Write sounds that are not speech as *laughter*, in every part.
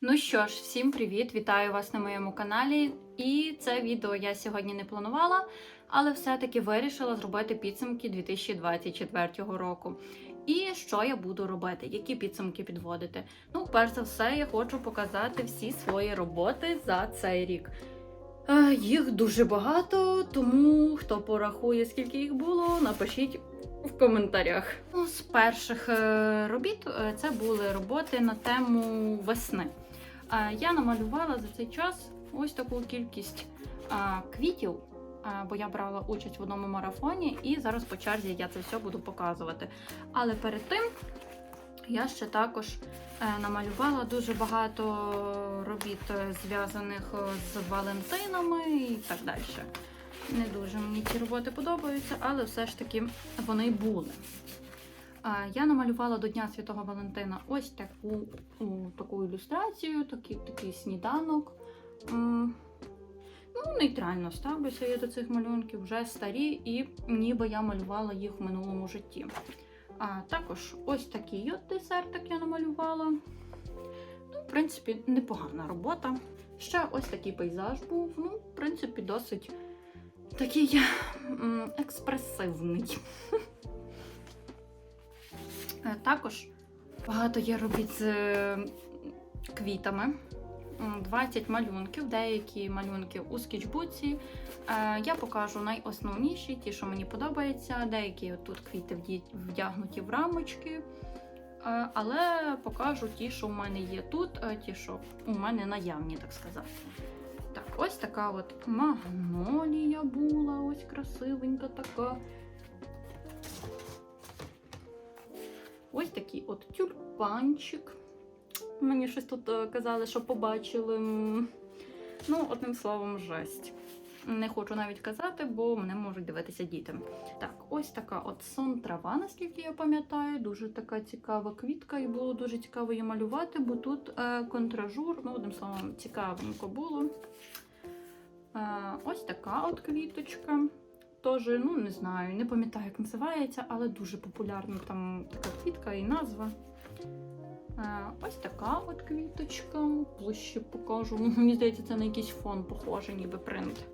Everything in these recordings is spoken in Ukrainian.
Ну що ж, всім привіт! Вітаю вас на моєму каналі. І це відео я сьогодні не планувала, але все-таки вирішила зробити підсумки 2024 року. І що я буду робити? Які підсумки підводити? Ну, перш за все, я хочу показати всі свої роботи за цей рік. Е, Їх дуже багато, тому хто порахує, скільки їх було, напишіть в коментарях. Ну, з перших е, робіт е, це були роботи на тему весни. Я намалювала за цей час ось таку кількість квітів, бо я брала участь в одному марафоні, і зараз по черзі я це все буду показувати. Але перед тим я ще також е, намалювала дуже багато робіт, е, зв'язаних е, з Валентинами і так далі. Не дуже мені ці роботи подобаються, але все ж таки вони були. Я намалювала до Дня Святого Валентина ось таку, таку ілюстрацію, такий, такий сніданок. Ну, нейтрально ставлюся я до цих малюнків, вже старі, і ніби я малювала їх в минулому житті. А також ось такий от десертик я намалювала. Ну, в принципі, непогана робота. Ще ось такий пейзаж був. Ну, в принципі, досить такий експресивний. *laughs* Е, Також багато є робіт з е, квітами. 20 малюнків, деякі малюнки у скетчбуці. Е, Я покажу найосновніші, ті, що мені подобаються. Деякі тут квіти вдягнуті в рамочки. Е, Але покажу ті, що у мене є тут, е, ті, що у мене наявні, так сказати. Так, ось така от магнолія була, ось красивенька така. Ось такий от тюльпанчик. Мені щось тут е, казали, що побачили. Ну, одним словом, жесть. Не хочу навіть казати, бо мене можуть дивитися діти. Так, ось така от сон трава, наскільки я пам'ятаю. Дуже така цікава квітка, і було дуже цікаво її малювати, бо тут е, контражур, ну, одним словом, цікавенько було. Е, ось така от квіточка. Теж, ну не знаю, не пам'ятаю, як називається, але дуже популярна там така квітка і назва. Е, Ось така от квіточка. Ближче покажу. *laughs* Мені здається, це на якийсь фон похоже, ніби принт.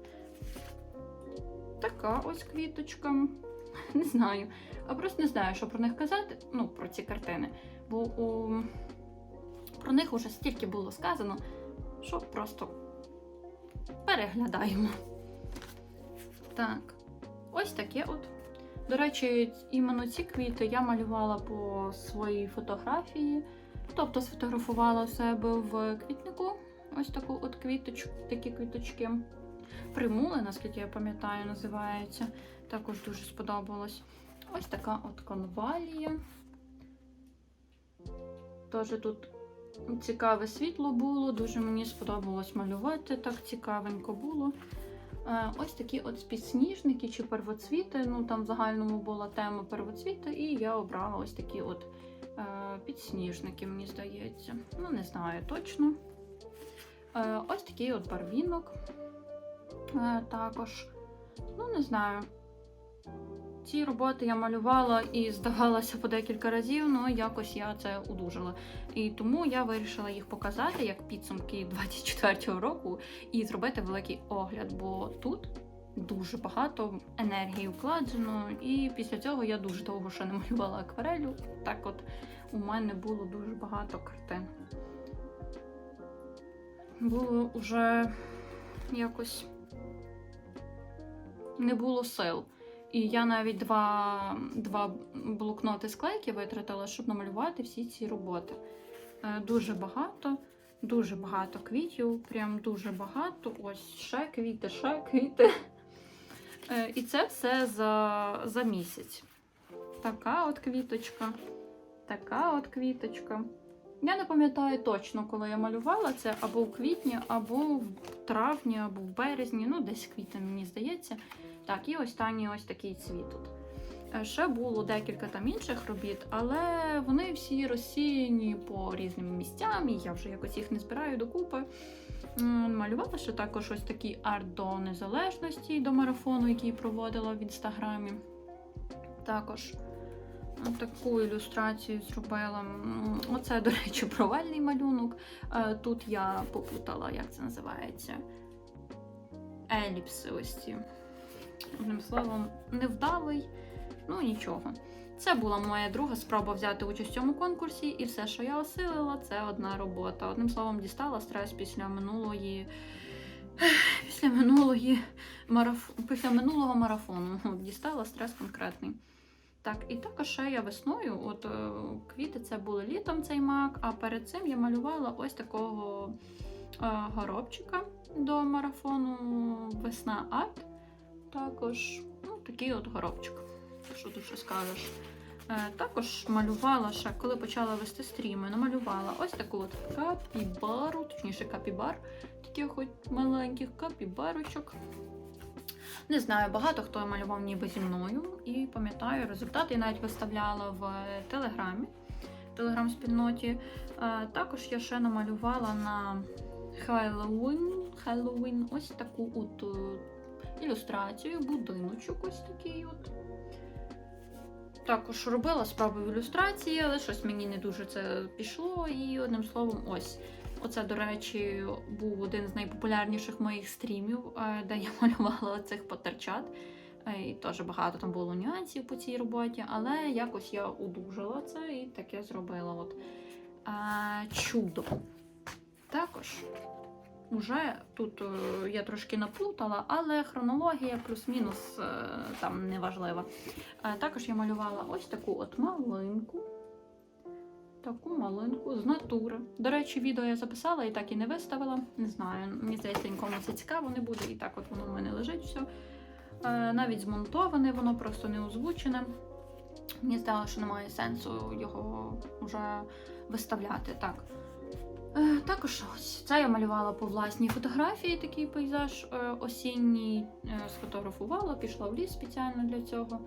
Така ось квіточка. *laughs* Не знаю. А просто не знаю, що про них казати. Ну, про ці картини. Бо у... про них уже стільки було сказано, що просто переглядаємо. Так, ось таке от. До речі, іменно ці квіти я малювала по своїй фотографії. Тобто сфотографувала себе в квітнику. Ось таку от квіточку, такі квіточки. Примули, наскільки я пам'ятаю, називається. Також дуже сподобалось. Ось така от конвалія. Теж тут цікаве світло було, дуже мені сподобалось малювати, так цікавенько було. Е, Ось такі от підсніжники чи первоцвіти. Ну там в загальному була тема первоцвіти, і я обрала ось такі от е, підсніжники, мені здається. Ну, не знаю точно. Е, Ось такий от барвінок. Також, ну, не знаю. Ці роботи я малювала і здавалася по декілька разів, але якось я це удужила. І тому я вирішила їх показати як підсумки 24-го року і зробити великий огляд, бо тут дуже багато енергії вкладено, і після цього я дуже довго ще не малювала акварелю. Так от у мене було дуже багато картин. Було вже якось не було сил. І я навіть два, два блокноти склейки витратила, щоб намалювати всі ці роботи. Е, Дуже багато, дуже багато квітів, прям дуже багато. Ось ще квіти, ще квіти. Е, І це все за, за місяць. Така от квіточка, така от квіточка. Я не пам'ятаю точно, коли я малювала це або в квітні, або в травні, або в березні, ну десь квітень, мені здається. Так, і останній ось такий цвіт тут. Е, Ще було декілька там інших робіт, але вони всі розсіяні по різним місцям, і я вже якось їх не збираю докупи. Малювала ще також ось такий арт до незалежності, до марафону, який проводила в інстаграмі. Також таку ілюстрацію зробила. Оце, до речі, провальний малюнок. Е, Тут я попутала, як це називається. Еліпси ось ці. Одним словом, невдалий, ну нічого. Це була моя друга спроба взяти участь в цьому конкурсі, і все, що я осилила, це одна робота. Одним словом, дістала стрес після минулої. *sighs* Після минулої мараф... після минулого марафону. *laughs* Дістала стрес конкретний. Так, і також ще я весною, от е, квіти це були літом цей мак, а перед цим я малювала ось такого е, горобчика до марафону Весна Арт. Також ну, такий от горобчик. Що тут ще скажеш? Е, також малювала ще, коли почала вести стріми, намалювала ось таку от капібару, точніше капібар, таких от маленьких капібарочок. Не знаю, багато хто малював ніби зі мною і пам'ятаю результат. Я навіть виставляла в телеграмі, в телеграм-спільноті. Е, Також я ще намалювала на Хеллоуін, Хеллоуін ось таку от е, ілюстрацію, будиночок ось такий от. Також робила справи в ілюстрації, але щось мені не дуже це пішло. І одним словом, ось. Оце, до речі, був один з найпопулярніших моїх стрімів, е, де я *laughs* малювала цих потерчат. Е, І теж багато там було нюансів по цій роботі, але якось я удужила це і таке зробила. От. А, чудо. Також уже тут е, я трошки наплутала, але хронологія плюс-мінус е, там не важлива. Е, Також я малювала ось таку от малинку. Таку малинку з натури. До речі, відео я записала і так і не виставила. Не знаю, мені здається, нікому це цікаво не буде. І так от воно в мене лежить все. Навіть змонтоване, воно просто не озвучене. Мені здалося, що немає сенсу його вже виставляти. Так. Е, Також ось це я малювала по власній фотографії, такий пейзаж е, осінній. Е, Сфотографувала, пішла в ліс спеціально для цього,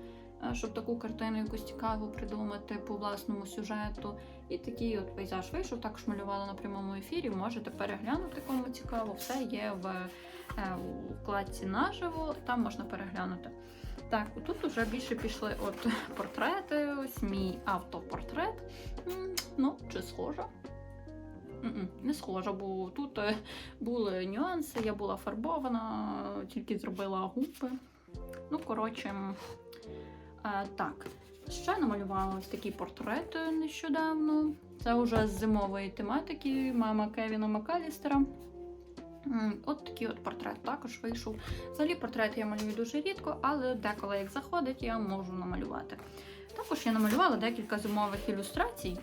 щоб таку картину якусь цікаву придумати по власному сюжету. І такий от пейзаж вийшов. Також малювала на прямому ефірі. Можете переглянути, кому цікаво. Все є в вкладці наживо, там можна переглянути. Так, тут вже більше пішли от портрети, ось мій автопортрет. Ну, чи схоже? Не схоже, бо тут е, були нюанси, я була фарбована, тільки зробила губи. Ну, коротше, е, так. Ще намалювала ось такий портрет е, нещодавно. Це вже з зимової тематики мама Кевіна Макалістера. От такий от портрет також вийшов. Взагалі портрети я малюю дуже рідко, але деколи як заходить, я можу намалювати. Також я намалювала декілька зимових ілюстрацій,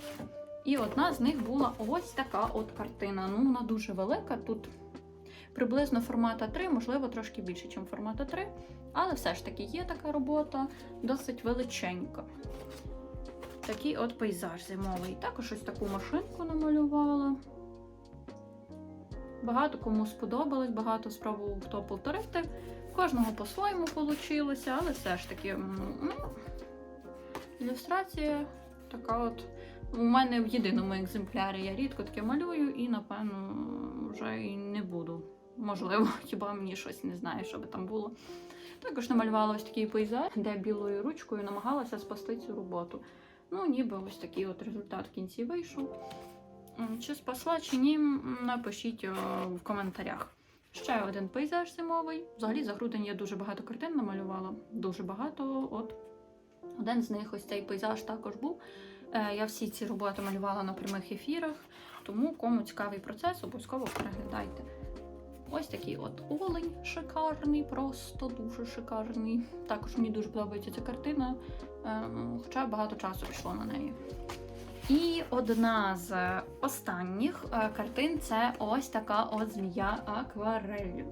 і одна з них була ось така от картина. Ну, вона дуже велика. Тут приблизно формата 3, можливо, трошки більше, ніж формата 3. Але все ж таки є така робота, досить величенька. Такий от пейзаж зимовий. Також ось таку машинку намалювала. Багато кому сподобалось, багато спробував хто повторити. Кожного по-своєму вийшло, але все ж таки ну, ілюстрація така от. У мене в єдиному екземплярі я рідко таке малюю і, напевно, вже і не буду. Можливо, *laughs* хіба мені щось не знаю, що би там було. Також намалювала ось такий пейзаж, де білою ручкою намагалася спасти цю роботу. Ну, ніби ось такий от результат в кінці вийшов. Чи спасла, чи ні, напишіть е, в коментарях. Ще один пейзаж зимовий. Взагалі за грудень я дуже багато картин намалювала. Дуже багато. От один з них ось цей пейзаж також був. Е, Я всі ці роботи малювала на прямих ефірах, тому кому цікавий процес, обов'язково переглядайте. Ось такий от олень шикарний, просто дуже шикарний. Також мені дуже подобається ця картина, е, хоча багато часу пішло на неї. І одна з останніх е, картин це ось така от змія акварелью.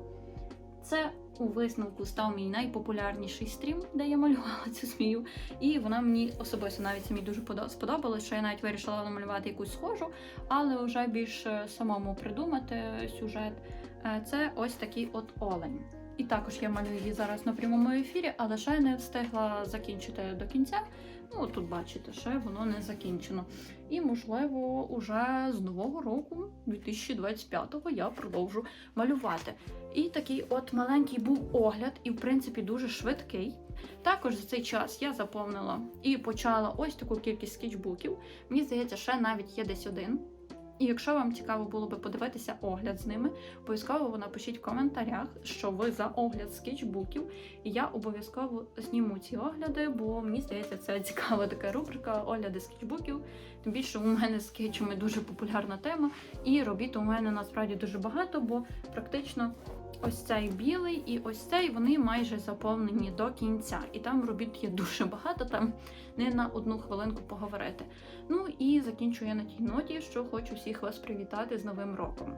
Це у висновку став мій найпопулярніший стрім, де я малювала цю змію. І вона мені особисто навіть самі дуже подо- сподобалась, що я навіть вирішила намалювати якусь схожу, але вже більш е, самому придумати сюжет. Е, Це ось такий от олень. І також я малюю її зараз на прямому ефірі, але ще не встигла закінчити до кінця. Ну, тут бачите, ще воно не закінчено. І, можливо, уже з нового року, 2025-го, я продовжу малювати. І такий от маленький був огляд, і в принципі дуже швидкий. Також за цей час я заповнила і почала ось таку кількість скетчбуків. Мені здається, ще навіть є десь один. І якщо вам цікаво було би подивитися огляд з ними, обов'язково напишіть в коментарях, що ви за огляд скетчбуків, і я обов'язково зніму ці огляди, бо мені здається, це цікава така рубрика огляди скетчбуків. Тим більше у мене з скетчами дуже популярна тема, і робіт у мене насправді дуже багато, бо практично ось цей білий і ось цей вони майже заповнені до кінця. І там робіт є дуже багато, там не на одну хвилинку поговорити. Ну і закінчую я на тій ноті, що хочу всіх вас привітати з Новим роком.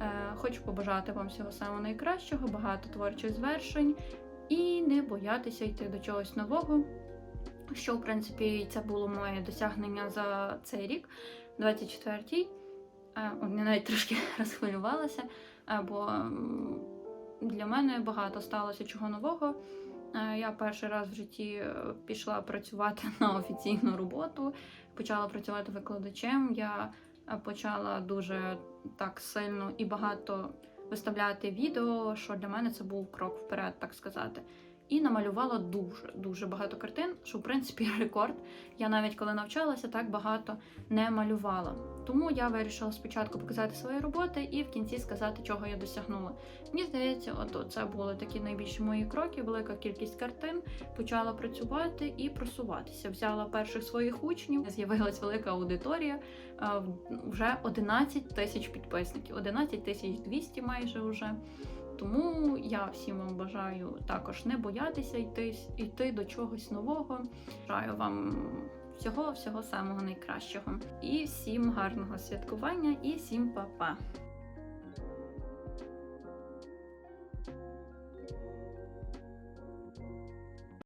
Е, хочу побажати вам всього самого найкращого, багато творчих звершень і не боятися йти до чогось нового. Що, в принципі, це було моє досягнення за цей рік, 24-й. Е, навіть трошки *laughs* розхвилювалася, бо для мене багато сталося чого нового. Е, Я перший раз в житті е, пішла працювати *laughs* на офіційну роботу, почала працювати викладачем. Я е, почала дуже так сильно і багато виставляти відео, що для мене це був крок вперед, так сказати. І намалювала дуже дуже багато картин, що в принципі *laughs* рекорд. Я навіть коли навчалася, так багато не малювала. Тому я вирішила спочатку показати свої роботи і в кінці сказати, чого я досягнула. Мені здається, от це були такі найбільші мої кроки, велика кількість картин. Почала працювати і просуватися. Взяла перших своїх учнів, з'явилась велика аудиторія. Вже 11 тисяч підписників, 11 тисяч 200 майже вже. Тому я всім вам бажаю також не боятися йти, йти до чогось нового. Бажаю вам всього всього самого найкращого. І всім гарного святкування, і всім па-па!